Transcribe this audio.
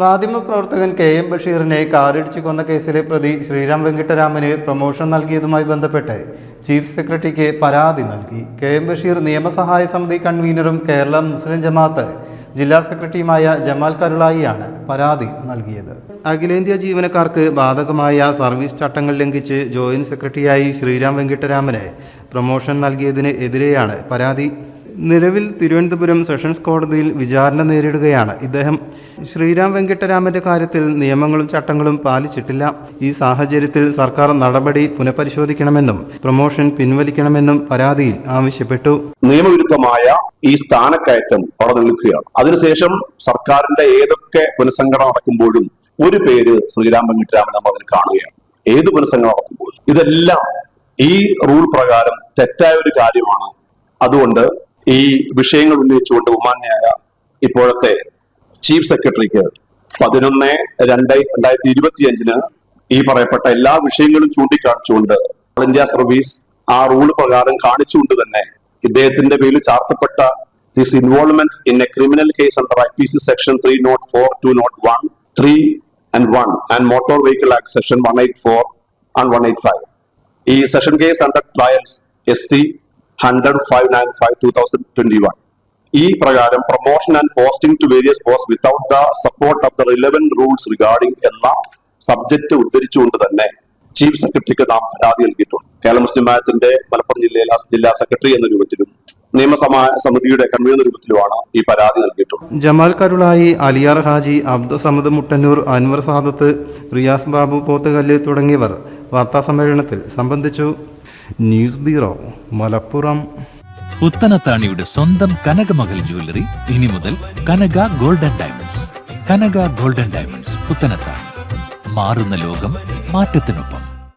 മാധ്യമപ്രവർത്തകൻ K M ബഷീറിനെ കാറിടിച്ച് കൊന്ന കേസിലെ പ്രതി ശ്രീറാം വെങ്കിട്ടരാമന് പ്രൊമോഷൻ നൽകിയതുമായി ബന്ധപ്പെട്ട് ചീഫ് സെക്രട്ടറിക്ക് പരാതി നൽകി. കെ എം ബഷീർ നിയമസഹായ സമിതി കൺവീനറും കേരള മുസ്ലിം ജമാഅത്ത് ജില്ലാ സെക്രട്ടറിയുമായ ജമാൽ കരുളായിയാണ് പരാതി നൽകിയത്. അഖിലേന്ത്യാ ജീവനക്കാർക്ക് ബാധകമായ സർവീസ് ചട്ടങ്ങൾ ലംഘിച്ച് ജോയിന്റ് സെക്രട്ടറിയായി ശ്രീറാം വെങ്കിട്ടരാമന് പ്രൊമോഷൻ നൽകിയതിന് എതിരെയാണ് പരാതി നിലവിൽ തിരുവനന്തപുരം സെഷൻസ് കോടതിയിൽ വിചാരണ നേരിടുകയാണ്. ഇദ്ദേഹം ശ്രീരാം വെങ്കിട്ടരാമന്റെ കാര്യത്തിൽ നിയമങ്ങളും ചട്ടങ്ങളും പാലിച്ചിട്ടില്ല. ഈ സാഹചര്യത്തിൽ സർക്കാർ നടപടി പുനഃപരിശോധിക്കണമെന്നും പ്രൊമോഷൻ പിൻവലിക്കണമെന്നും പരാതിയിൽ ആവശ്യപ്പെട്ടു. നിയമവിരുദ്ധമായ ഈ സ്ഥാനക്കയറ്റം അവിടെ നിൽക്കുകയാണ് അതിനുശേഷം സർക്കാരിന്റെ ഏതൊക്കെ പുനഃസംഘടന നടക്കുമ്പോഴും ഒരു പേര് ശ്രീരാം വെങ്കിട്ടരാമൻ നമ്മൾ അതിൽ കാണുകയാണ്. ഏത് പുനഃസംഘടന നടക്കുമ്പോഴും. ഇതെല്ലാം ഈ റൂൾ പ്രകാരം തെറ്റായ ഒരു കാര്യമാണ്. അതുകൊണ്ട് ഈ വിഷയങ്ങൾ ഉന്നയിച്ചുകൊണ്ട് ബഹുമാന്യായ ഇപ്പോഴത്തെ ചീഫ് സെക്രട്ടറിക്ക് പതിനൊന്ന് രണ്ട് രണ്ടായിരത്തി ഇരുപത്തിയഞ്ചിന് ഈ പറയപ്പെട്ട എല്ലാ വിഷയങ്ങളും ചൂണ്ടിക്കാണിച്ചുകൊണ്ട് ഇന്ത്യ സർവീസ് ആ റൂൾ പ്രകാരം കാണിച്ചുകൊണ്ട് തന്നെ ഇദ്ദേഹത്തിന്റെ പേരിൽ ചാർത്തപ്പെട്ട his involvement in a criminal case under I P C section three not four two not one three and one and motor vehicle act section one eight four and one eight five ഈ session case under trials S C hundred five nine five two thousand twenty one ഈ പ്രകാരം promotion and posting to various post without the support of the relevant rules regarding എന്ന subject ഉദ്ധരിച്ചുകൊണ്ട് തന്നെ chief സെക്രട്ടറിക്ക് നാം പരാതി നൽകിയിട്ടുണ്ട്. കേരള മുസ്ലിം മാരത്തിന്റെ മലപ്പുറം ജില്ലയിലെ ജില്ലാ സെക്രട്ടറി എന്ന രൂപത്തിലും നിയമസഭാ സമിതിയുടെ കൺവീനർ രൂപത്തിലുമാണ് ഈ പരാതി നൽകിയിട്ടുള്ളത് ജമാൽ കരുളായി അലിയാർ ഹാജി അബ്ദുസമദ് മുട്ടന്നൂർ അൻവർ സാദത്ത് റിയാസ് ബാബു പോത്തുകല്ല് തുടങ്ങിയവർ വാർത്താസമ്മേളനത്തിൽ സംബന്ധിച്ചു ന്യൂസ് ബ്യൂറോ മലപ്പുറം. പുത്തനത്താണിയുടെ സ്വന്തം കനകമകൽ ജ്വല്ലറി ഇനി മുതൽ Kanaka golden diamonds. Kanaka golden diamonds Puthanathani മാറുന്ന ലോകം മാറ്റത്തിനൊപ്പം.